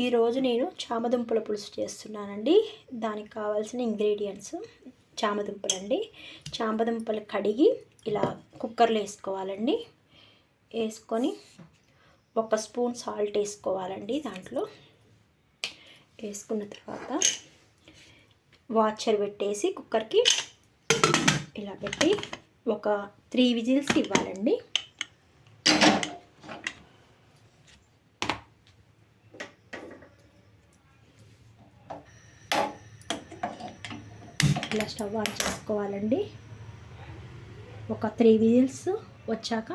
ఈరోజు నేను చామదుంపల పులుసు చేస్తున్నానండి. దానికి కావాల్సిన ఇంగ్రీడియంట్స్ చామదుంపలు అండి చామదుంపలు కడిగి ఇలా కుక్కర్లో వేసుకోవాలండి. వేసుకొని ఒక స్పూన్ సాల్ట్ వేసుకోవాలండి దాంట్లో. వేసుకున్న తర్వాత వాచర్ పెట్టేసి కుక్కర్కి ఇలా పెట్టి ఒక త్రీ విజిల్స్ ఇవ్వాలండి. ఇలా స్టవ్ ఆన్ చేసుకోవాలండి. ఒక త్రీ విజిల్స్ వచ్చాక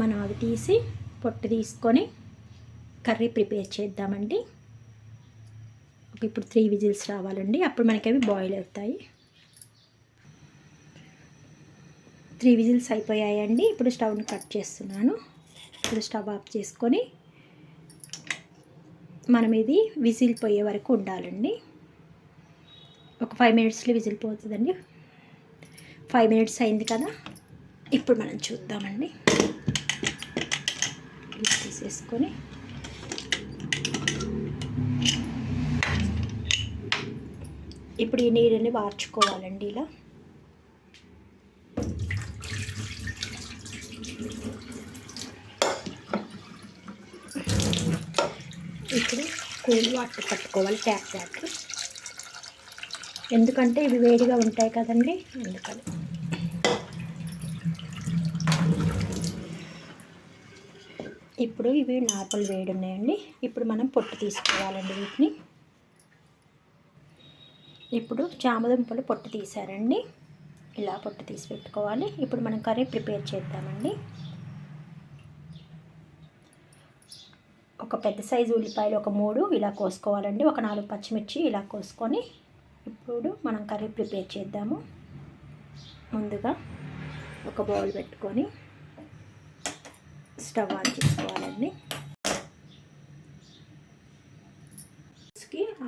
మనం అవి తీసి పొట్టు తీసుకొని కర్రీ ప్రిపేర్ చేద్దామండి. ఇప్పుడు త్రీ విజిల్స్ రావాలండి. అప్పుడు మనకి అవి బాయిల్ అవుతాయి. త్రీ విజిల్స్ అయిపోయాయండి. ఇప్పుడు స్టవ్ని కట్ చేస్తున్నాను. ఇప్పుడు స్టవ్ ఆఫ్ చేసుకొని మనం ఇది విజిల్ పోయే వరకు ఉండాలండి. ఒక ఫైవ్ మినిట్స్లో విజిల్ పోతుందండి ఫైవ్ మినిట్స్ అయింది కదా. ఇప్పుడు మనం చూద్దామండి. తీసేసుకొని. ఇప్పుడు ఈ నీరుని వార్చుకోవాలండి ఇలా. ఇప్పుడు కూల్ వాటర్ పట్టుకోవాలి ట్యాప్ వాటర్ ఎందుకంటే ఇవి వేడిగా ఉంటాయి కదండి. అందుకని. ఇప్పుడు ఇవి నార్మల్ వేడి ఉన్నాయండి. ఇప్పుడు మనం పొట్టు తీసుకోవాలండి వీటిని. ఇప్పుడు చామదుంపలు పొట్టు తీసారండి. ఇలా పొట్టు తీసి పెట్టుకోవాలి. ఇప్పుడు మనం కర్రీ ప్రిపేర్ చేద్దామండి. ఒక పెద్ద సైజు ఉల్లిపాయలు ఒక మూడు ఇలా కోసుకోవాలండి. ఒక నాలుగు పచ్చిమిర్చి ఇలా కోసుకొని ఇప్పుడు మనం కర్రీ ప్రిపేర్ చేద్దాము. ముందుగా ఒక బౌల్ పెట్టుకొని స్టవ్ ఆన్ చేసుకోవాలండి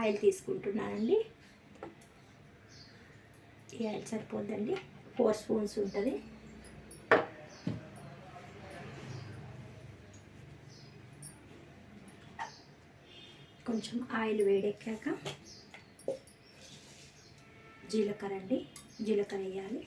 ఆయిల్ తీసుకుంటున్నానండి. ఈ ఆయిల్ సరిపోద్దండి. ఫోర్ స్పూన్స్ ఉంటుంది. కొంచెం ఆయిల్ వేడెక్కాక జీలకర్ర అండి. జీలకర్ర వేయాలి.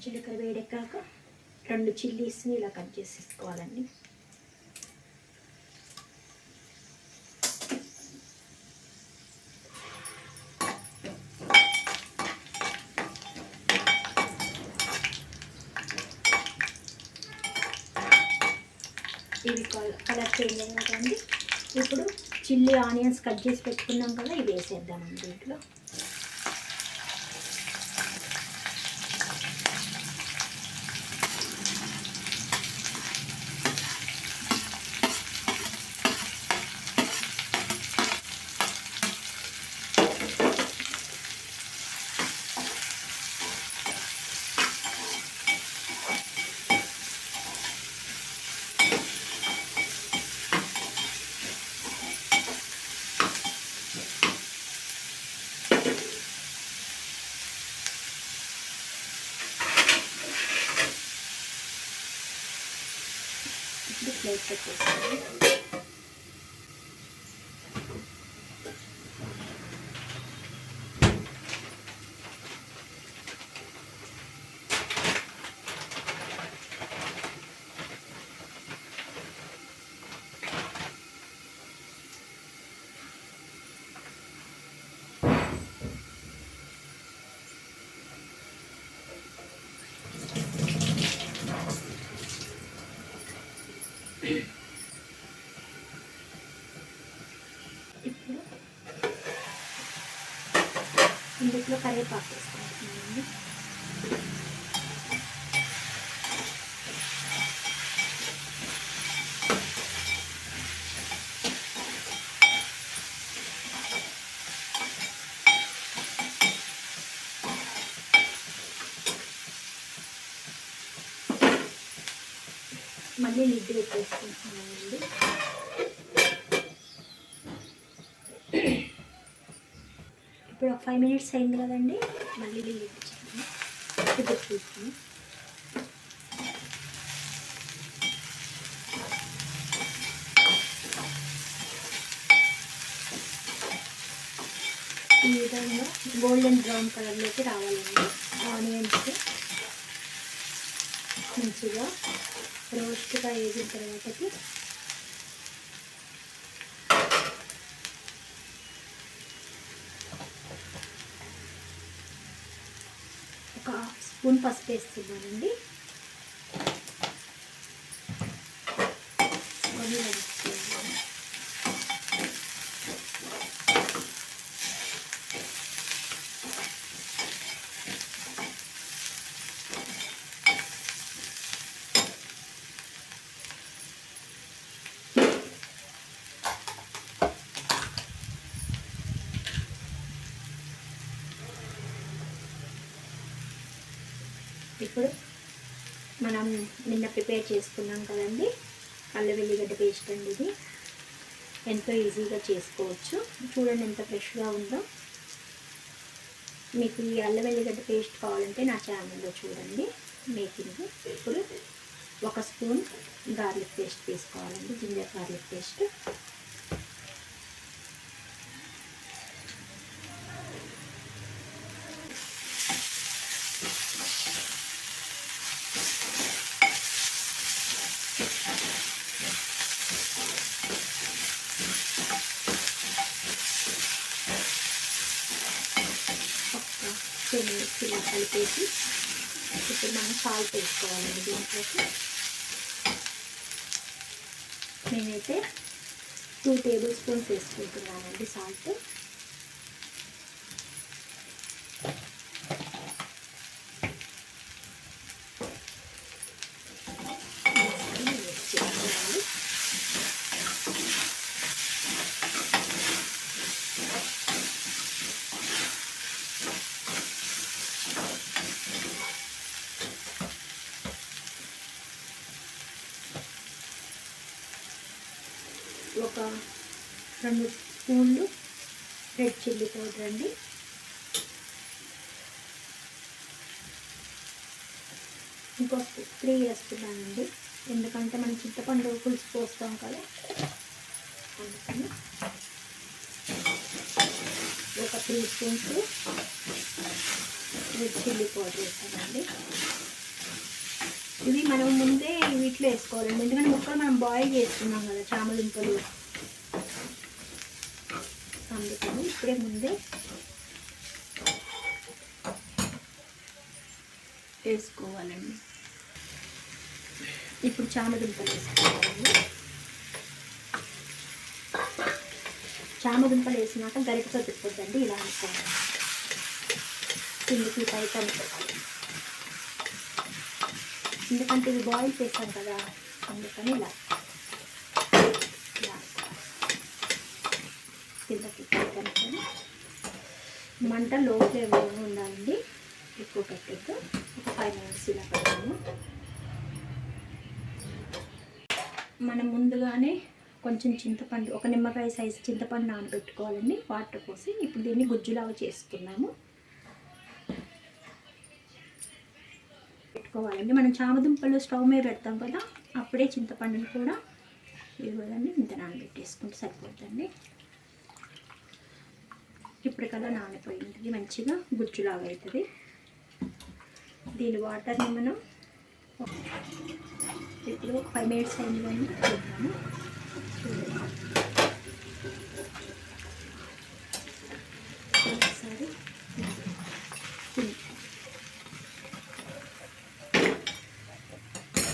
జీలకర్ర వేడెక్కాక రెండు చిల్లీస్ని ఇలా కట్ చేసేసుకోవాలండి. ఇవి కలర్ చేంజ్ అయ్యాయి ఇప్పుడు చిల్లీ ఆనియన్స్ కట్ చేసి పెట్టుకున్నాం కదా ఇవి వేసేద్దామండి దీంట్లో ప్లేట్ పెట్టేసుకోండి ఇప్పుడు ఇందులో కరివేపాకు వేసుకుంటున్నానండి మళ్ళీ లిడ్ పెట్టేసుకుంటున్నానండి. ఇప్పుడు ఒక ఫైవ్ మినిట్స్ అయింది కదండి. మళ్ళీ వేయించాను ఇప్పుడు చూస్తాను ఈ విధంగా గోల్డెన్ బ్రౌన్ కలర్లోకి రావాలండి. ఆనియన్స్ మంచిగా రోస్ట్గా వేసిన తర్వాతకి ఒక స్పూన్ పసుపు వేస్తున్నానండి కొన్ని వేసుకోవాలి. ఇప్పుడు మనం నిన్న ప్రిపేర్ చేసుకున్నాం కదండి. అల్లం వెల్లిగడ్డ పేస్ట్ అండి ఇది. ఎంతో ఈజీగా చేసుకోవచ్చు. చూడండి ఎంత ఫ్రెష్గా ఉందో. మీకు ఈ అల్ల వెల్లిగడ్డ పేస్ట్ కావాలంటే నా ఛానల్లో చూడండి. మేకింగ్ ఇప్పుడు ఒక స్పూన్ గార్లిక్ పేస్ట్ తీసుకోవాలండి. Ginger garlic paste. ఒక టెన్ ఇలా కలిపేసి ఇప్పుడు మనం సాల్ట్ వేసుకోవాలండి దీంట్లోకి. నేనైతే టూ టేబుల్ స్పూన్స్ వేసుకుంటున్నానండి సాల్ట్ చేసుకోవాలి ఒక రెండు స్పూన్లు రెడ్ చిల్లీ పౌడర్ అండి. ఇంకో త్రీ వేస్తున్నానండి. ఎందుకంటే మనం చింతపండు పులుసు పోస్తాం కదా. అందుకని ఒక three spoons red chilli powder వేస్తానండి. ఇవి మనం ముందే వీటిలో వేసుకోవాలండి. ఎందుకంటే ముక్కలు మనం బాయిల్ చేసుకున్నాం కదా చామలింపలు అందుకని ఇప్పుడే ముందే వేసుకోవాలండి. ఇప్పుడు చామదుంపలు వేసుకోవాలి చామదుంపలు వేసినాక గరిటతో తిప్పొద్దండి ఇలా అనుకోవాలి కిందికి పైకి అనుకోవాలి ఎందుకంటే ఇవి బాయిల్ చేస్తాం కదా అందుకని ఇలా కిందకి పైకి అనుకొని మంట లో ఫ్లేమ్లో ఉండాలండి. ఎక్కువ పెట్టద్దు. ఒక ఫైవ్ మినిట్స్ ఇలా పెడతాము. మనం ముందుగానే కొంచెం చింతపండు ఒక నిమ్మకాయ సైజు చింతపండు నానబెట్టుకోవాలండి. వాటర్ పోసి ఇప్పుడు దీన్ని గుజ్జులాగా చేసుకున్నాము పెట్టుకోవాలండి. మనం చామదుంపలు స్టవ్ మీద పెడతాం కదా అప్పుడే చింతపండుని కూడా ఇవ్వదండి ఇంత నానబెట్టేసుకుంటే సరిపోతుందండి ఇప్పటికల్లా కదా నానిపోయింది. మంచిగా గుజ్జులాగా అవుతుంది దీని వాటర్ని మనం ఇప్పుడు ఒక ఫైవ్ మినిట్స్ అయింది కానీ చూద్దాము. ఒకసారి.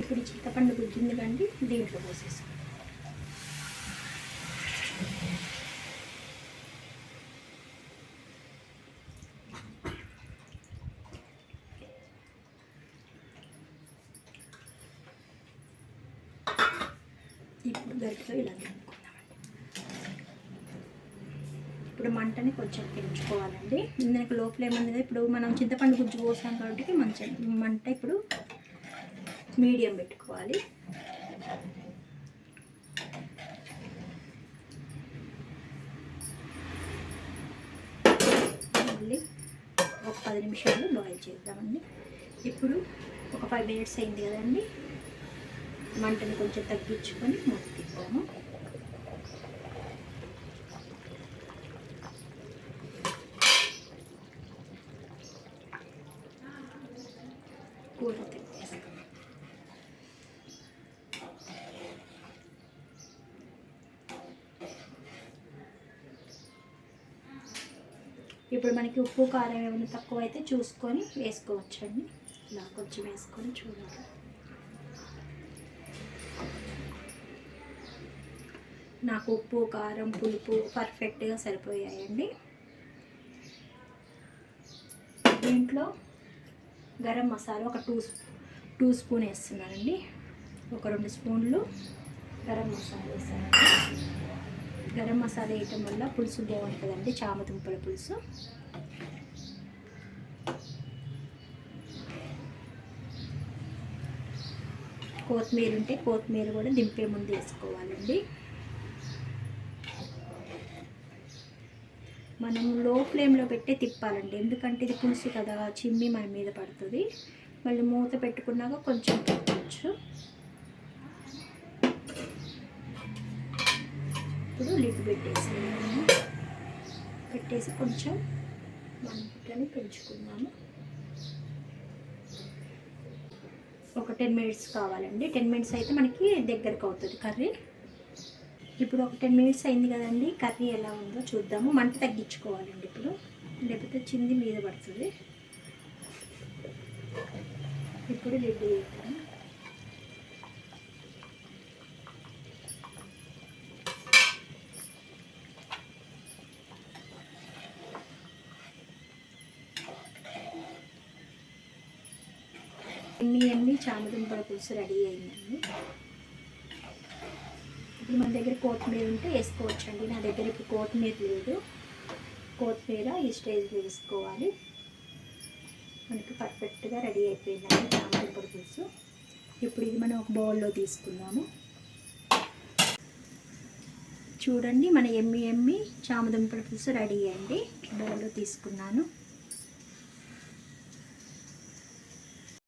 ఇప్పుడు చింతపండు గుజ్జింది కండి దీంట్లో పోసేసాం ఇప్పుడు ఇలా తిప్పుకుందామండి ఇప్పుడు మంటని కొంచెం పెంచుకోవాలండి. ఇందాక లో ఫ్లేమ్ ఉంది ఇప్పుడు మనం చింతపండు గుజ్జు పోసాం కాబట్టి మంచి మంట ఇప్పుడు మీడియం పెట్టుకోవాలి. మళ్ళీ ఒక పది నిమిషాలు బాయిల్ చేద్దామండి. ఇప్పుడు ఒక ఫైవ్ మినిట్స్ అయింది కదండి. మంటని కొంచెం తగ్గించుకొని మూత కూర ఇప్పుడు మనకి ఉప్పు కారం ఏమైనా తక్కువ అయితే చూసుకొని వేసుకోవచ్చండి. ఇలా కొంచెం వేసుకొని చూడాలి నాకు ఉప్పు కారం పులుపు పర్ఫెక్ట్గా సరిపోయాయండి. దీంట్లో గరం మసాలా ఒక టూ టూ స్పూన్ వేస్తున్నానండి. ఒక రెండు స్పూన్లు గరం మసాలా వేసాను గరం మసాలా వేయటం వల్ల పులుసు బాగుంటుందండి చామదుంపల పులుసు. కొత్తిమీర ఉంటే కొత్తిమీర కూడా దింపే ముందు వేసుకోవాలండి. మనం లో ఫ్లేమ్లో పెట్టే తిప్పాలండి. ఎందుకంటే ఇది పులుసు కదా చిమ్మి మన మీద పడుతుంది. మళ్ళీ మూత పెట్టుకున్నాక కొంచెం తిప్పచ్చు. ఇప్పుడు లిడ్ పెట్టేసి పెట్టేసి కొంచెం మంటని పెంచుకున్నాము ఒక టెన్ మినిట్స్ కావాలండి. టెన్ మినిట్స్ అయితే మనకి దగ్గరకు అవుతుంది కర్రీ. ఇప్పుడు ఒక టెన్ మినిట్స్ అయింది కదండి కర్రీ ఎలా ఉందో చూద్దాము. మంట తగ్గించుకోవాలండి ఇప్పుడు. లేకపోతే చింది మీద పడుతుంది. ఇప్పుడు లిడ్ చేస్తాను ఎన్ని ఎన్ని చామదుంపల పులుసు రెడీ అయిందండి. ఇప్పుడు మన దగ్గర కొత్తిమీర ఉంటే వేసుకోవచ్చండి. నా దగ్గర ఇప్పుడు కొత్తిమీర లేదు. కొత్తిమీర ఈ స్టేజ్లో వేసుకోవాలి. మనకి పర్ఫెక్ట్గా రెడీ అయిపోయిందండి చామదుంపల పులుసు. ఇప్పుడు ఇది మనం ఒక బౌల్లో తీసుకుందాము. చూడండి మన ఎమ్మి ఎమ్మి చామదుంపల పులుసు రెడీ అయ్యండి బౌల్లో తీసుకున్నాను.